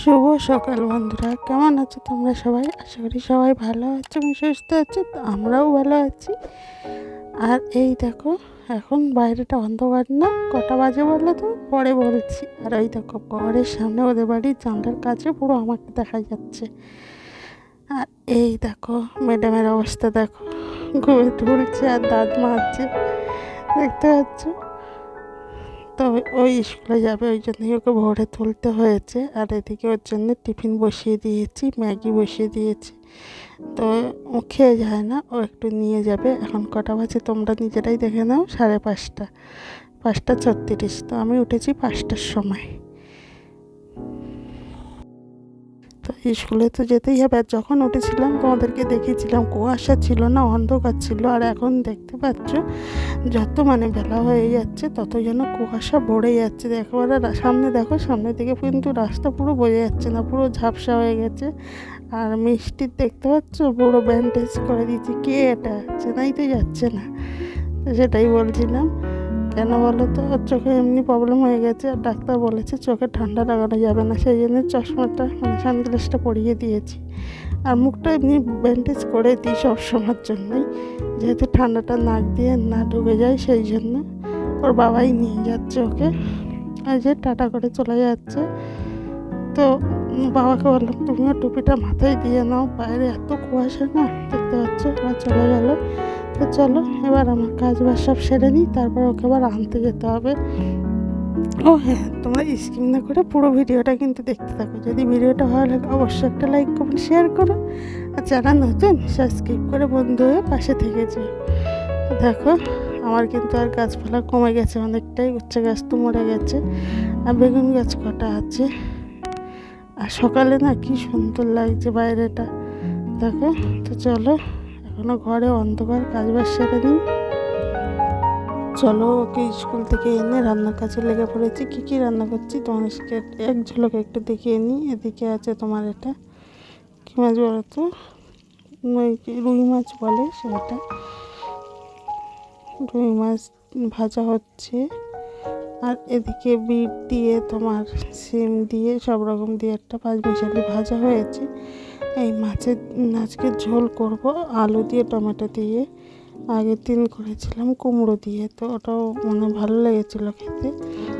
শুভ সকাল বন্ধুরা, কেমন আছো তোমরা সবাই? আশা করি সবাই ভালো আছো এবং সুস্থ আছো আমরাও ভালো আছি। আর এই দেখো, এখন বাইরেটা অন্ধকার না, কটা বাজে বলল তো? পরে বলছি। আর এই দেখো, ঘরের সামনে ওদের বাড়ির জানলার কাছে পুরো আমাকে দেখা যাচ্ছে। আর এই দেখো, ম্যাডামের অবস্থা দেখো। ঘুমে তুলছে আর দাঁত মারছে দেখতে পাচ্ছ? তবে ওই স্কুলে যাবে, ওই জন্যই ওকে ভরে তুলতে হয়েছে। আর এদিকে ওর জন্য টিফিন বসিয়ে দিয়েছি, ম্যাগি বসিয়ে দিয়েছি। তো ও খেয়ে যায় না, ও একটু নিয়ে যাবে। এখন কটা বাজে, তোমরা নিজেরাই দেখে নাও, সাড়ে পাঁচটা। পাঁচটা ছত্রিশ, তো আমি উঠেছি পাঁচটার সময়। তো স্কুলে তো যেতেই হবে। আর যখন উঠেছিলাম, তোমাদেরকে দেখিয়েছিলাম, কুয়াশা ছিল না, অন্ধকার ছিল। আর এখন দেখতে পাচ্ছ, যত মানে বেলা হয়ে যাচ্ছে, তত যেন কুয়াশা ভরে যাচ্ছে। একেবারে সামনে দেখো, সামনের দিকে কিন্তু রাস্তা পুরো বোঝা যাচ্ছে না, পুরো ঝাপসা হয়ে গেছে। আর মিষ্টির দেখতে পাচ্ছ, পুরো ব্যান্ডেজ করে দিয়েছি। কে এটা চেনাইতে যাচ্ছে না। সেটাই বলছিলাম। কেন বলো তো? ওর চোখে এমনি প্রবলেম হয়ে গেছে আর ডাক্তার বলেছে চোখে ঠান্ডা লাগানো যাবে না। সেই জন্য চশমাটা মানে সানগ্লাসটা পরিয়ে দিয়েছি। আর মুখটা এমনি ব্যান্ডেজ করে দিই সব সময়ের জন্যই। যেহেতু ঠান্ডাটা নাক দিয়ে না ঢুকে যায়, সেই জন্য ওর বাবাই নিয়ে যাচ্ছে ওকে। আর যে টাটা করে চলে যাচ্ছে। তো বাবাকে বললাম, তুমিও টুপিটা মাথায় দিয়ে নাও, বাইরে এত কুয়াশা না? দেখতে পাচ্ছ, ওরা চলে গেল। তো চলো, এবার আমার কাজ বাজ সব সেরে নিই, তারপর ওকে আবার আনতে যেতে হবে। ও হ্যাঁ তোমরা স্কিম না করে পুরো ভিডিওটা কিন্তু দেখতে থাকো। যদি ভিডিওটা ভালো লাগে, অবশ্যই একটা লাইক কমেন্ট শেয়ার করো। আর যারা নতুন সাবস্ক্রাইব করে বন্ধু হয়ে পাশে থেকে যেও। দেখো, আমার কিন্তু আর গাছপালা কমে গেছে অনেকটাই, উচ্ছে গাছ তো মরে গেছে। আর বেগুন গাছ কটা আছে? আর সকালে না কি সুন্দর লাগছে বাইরেটা। দেখো, তো চলো। এখনও ঘরে অন্ধকার, কাজ বাজ সেরে নিই চলো ওকে স্কুল থেকে এনে রান্নার কাছে লেগে পড়েছি। কী কী রান্না করছি তোমাদেরকে এক ঝলকে একটু দেখিয়ে নিই এদিকে আছে তোমার এটা, কী মাছ বলো তো? রুই মাছ বলে সেটা। রুই মাছ ভাজা হচ্ছে। আর এদিকে বিট দিয়ে তোমার সিম দিয়ে সব রকম দিয়ে একটা পাঁচ মিশালি ভাজা হয়েছে। এই মাছের আজকে ঝোল করব, আলু দিয়ে, টমেটো দিয়ে। আগের দিন করেছিলাম কুমড়ো দিয়ে, তো ওটাও মানে ভালো লেগেছিল খেতে।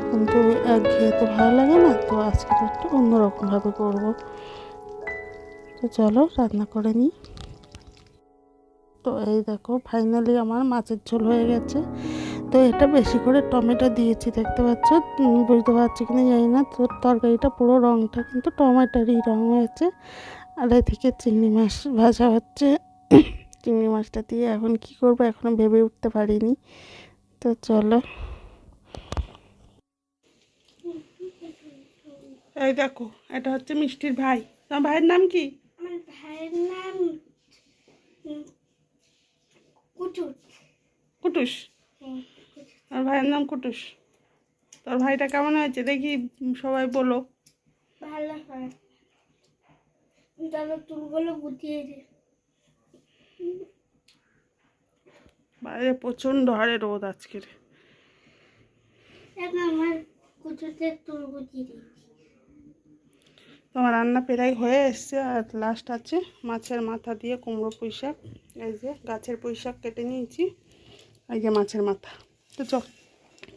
কিন্তু এক ঘিয়েতে ভালো লাগে না, তো আজকে একটু অন্যরকমভাবে করব। তো চলো রান্না করে নিই। তো এই দেখো ফাইনালি আমার মাছের ঝোল হয়ে গেছে। তো এটা বেশি করে টমেটো দিয়েছি, দেখতে পাচ্ছ? বুঝতে পারছি কিনা জানি না। তো তরকারিটা পুরো রঙটা কিন্তু টমেটোরই রঙ হয়েছে। আর এদিকে চিংড়ি মাছ ভাজা হচ্ছে। চিংড়ি মাছটা দিয়ে এখন কি করব এখনও ভেবে উঠতে পারিনি। তো চলো। এই দেখো এটা হচ্ছে মিষ্টির ভাই। তোমার ভাইয়ের নাম কি? আমার ভাইয়ের নাম উম, কুটুস? হ্যাঁ, ভাইয়ের নাম কুটুস। তোর ভাইটা কেমন হয়েছে? দেখি সবাই বলো। ভালো হয়। চুলগুলো গুটিয়ে বাইরে প্রচণ্ড হারে রোদ আজকের আমার কুচুতে চুল গুটিয়ে দিয়েছি। তোমার রান্না প্রায় হয়ে এসছে আর লাস্ট আছে মাছের মাথা দিয়ে কুমড়ো পুঁই শাক এই যে গাছের পুঁই শাক কেটে নিয়েছি এই যে মাছের মাথা। তো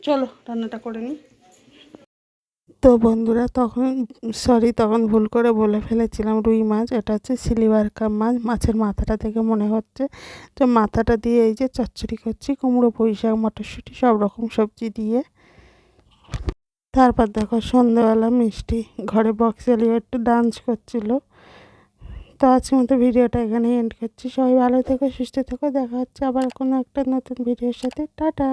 চলো রান্নাটা করে নিই। তো বন্ধুরা তখন সরি তখন ভুল করে বলে ফেলেছিলাম রুই মাছ। এটা হচ্ছে সিলিভার কাপ মাছ। মাছের মাথাটা থেকে মনে হচ্ছে তো মাথাটা দিয়ে এই যে চচ্চড়ি করছি, কুমড়ো পুঁই শাক মটরশুঁটি, সব রকম সবজি দিয়ে। তারপর দেখো সন্ধ্যাবেলা মিষ্টি ঘরে বক্স চালিয়ে একটু ডান্স করছিল। তো আজকের মতো ভিডিওটা এখানেই এন্ড করছি। সবাই ভালো থেকো, সুস্থ থেকো। দেখা হচ্ছে আবার কোনো একটা নতুন ভিডিওর সাথে। টাটা!